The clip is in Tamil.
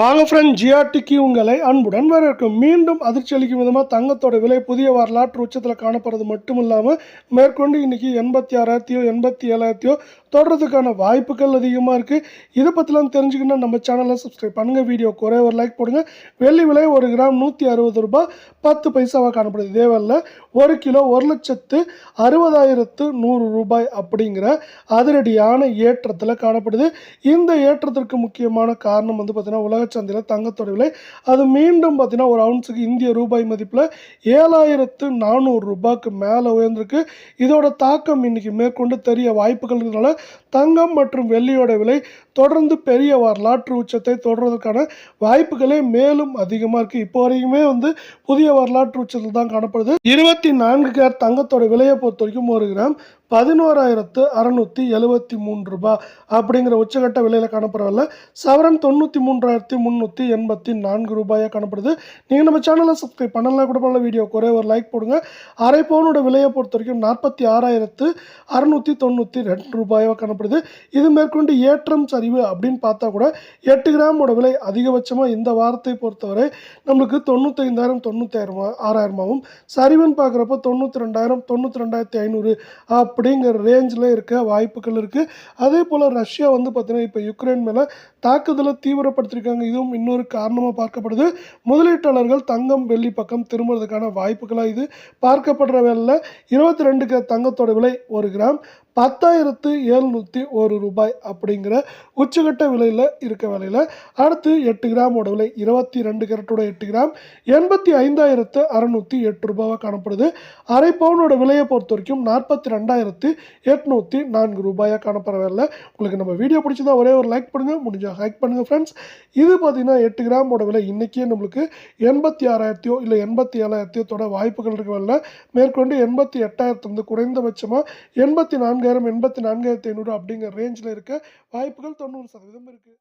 வாங்க ஃப்ரெண்ட் ஜிஆர்டிக்கு உங்களை அன்புடன் வரவேற்கும். மீண்டும் அதிர்ச்சி அளிக்கும் விதமாக தங்கத்தோட விலை புதிய வரலாற்று உச்சத்தில் காணப்படுறது மட்டும் இல்லாமல் மேற்கொண்டு இன்றைக்கி எண்பத்தி ஆறாயிரத்தையோ எண்பத்தி ஏழாயிரத்தையோ தொடர்றதுக்கான வாய்ப்புகள் அதிகமாக இருக்குது இதை பற்றிலாம் தெரிஞ்சுக்கணும் நம்ம சேனலை சப்ஸ்கிரைப் பண்ணுங்கள் வீடியோ குறைய ஒரு லைக் போடுங்க. வெள்ளி விலை ஒரு கிராம் நூற்றி அறுபது ரூபாய். பத்து பைசாவாக காணப்படுது. இதே ஒரு கிலோ ஒரு லட்சத்து அறுபதாயிரத்து நூறு ரூபாய் அப்படிங்கிற அதிரடியான ஏற்றத்தில் காணப்படுது. இந்த ஏற்றத்திற்கு முக்கியமான காரணம் வந்து பார்த்திங்கன்னா உலக சந்தையில் தங்கத்தோட விலை அது மீண்டும் பார்த்தீங்கன்னா ஒரு அவுன்ஸுக்கு இந்திய ரூபாய் மதிப்பில் ஏழாயிரத்து நானூறு ரூபாய்க்கு மேலே உயர்ந்திருக்கு. இதோட தாக்கம் இன்னைக்கு மேற்கொண்டு தெரிய வாய்ப்புகள் இருக்கிறதுனால தங்கம் மற்றும் வெள்ளியோட விலை தொடர்ந்து பெரிய வரலாற்று உச்சத்தை தொடர்வதற்கான வாய்ப்புகளே மேலும் அதிகமாக இருக்குது இப்போ வரைக்குமே வந்து புதிய வரலாற்று உச்சத்தில் தான் காணப்படுது. இருபத்தி நான்கு கேர் தங்கத்தோட விலையை பொறுத்த வரைக்கும் ஒரு கிராம் பதினோராயிரத்து அறநூற்றி எழுபத்தி மூன்று ரூபாய் அப்படிங்கிற உச்சகட்ட விலையில் காணப்படவில்லை சவரன் தொண்ணூற்றி மூன்றாயிரத்தி முந்நூற்றி எண்பத்தி நான்கு ரூபாயாக காணப்படுது. நீங்கள் நம்ம சேனலை சப்ஸ்கிரைப் பண்ணலாம் கூட பண்ணல வீடியோ ஒரே ஒரு லைக் போடுங்க. அரை பவுனோட விலையை பொறுத்த வரைக்கும் நாற்பத்தி ஆறாயிரத்து அறுநூற்றி தொண்ணூற்றி ரெண்டு ரூபாயாக காணப்படுது. இது மேற்கொண்டு ஏற்றம் சரிவு அப்படின்னு பார்த்தா கூட எட்டு கிராமோட விலை அதிகபட்சமாக இந்த வாரத்தை பொறுத்தவரை நம்மளுக்கு தொண்ணூத்தைந்தாயிரம் தொண்ணூத்தாயிரம் ஆறாயிரமாகவும் சரிவுன்னு பார்க்குறப்ப தொண்ணூற்றி ரெண்டாயிரம் தொண்ணூற்றி ரெண்டாயிரத்தி ஐநூறு அப்படிங்கிற ரேஞ்சில் இருக்க வாய்ப்புகள் இருக்குது அதே போல் ரஷ்யா வந்து பார்த்திங்கன்னா இப்போ யுக்ரைன் மேலே தாக்குதலை தீவிரப்படுத்தியிருக்காங்க இதுவும் இன்னொரு காரணமாக பார்க்கப்படுது. முதலீட்டாளர்கள் தங்கம் வெள்ளி பக்கம் திரும்புறதுக்கான வாய்ப்புகளாக இது. பார்க்கப்படுற வேலையில் இருபத்தி ரெண்டுக்கு தங்கத்தோட விலை ஒரு கிராம் பத்தாயிரத்து எழுநூற்றி ஒரு ரூபாய் அப்படிங்கிற உச்சகட்ட விலையில் இருக்க விலையில் அடுத்து எட்டு கிராமோட விலை இருபத்தி ரெண்டு கேரட்டோட எட்டு கிராம் எண்பத்தி ஐந்தாயிரத்து அறநூற்றி எட்டு ரூபாவாக காணப்படுது. அரை பவுனோட விலையை பொறுத்த வரைக்கும் நாற்பத்தி ரெண்டாயிரத்து எட்நூற்றி நான்கு ரூபாயாக காணப்படுற வேலை உங்களுக்கு நம்ம வீடியோ பிடிச்சதா ஒரே ஒரு லைக் பண்ணுங்கள் முடிஞ்சால் ஹைக் பண்ணுங்கள் ஃப்ரெண்ட்ஸ் இது பார்த்தீங்கன்னா எட்டு கிராமோட விலை இன்றைக்கே நம்மளுக்கு எண்பத்தி ஆறாயிரத்தையோ இல்லை எண்பத்தி ஏழாயிரத்தையோ தொட வாய்ப்புகள் இருக்க வேலை மேற்கொண்டு எண்பத்தி எட்டாயிரத்து வந்து குறைந்தபட்சமாக எண்பத்தி நான்கு நான்காயிரம் எண்பத்தி நான்காயிரத்தி ஐநூறு அப்படிங்கிற ரேஞ்சில் இருக்க வாய்ப்புகள் தொண்ணூறு சதவீதம் இருக்குது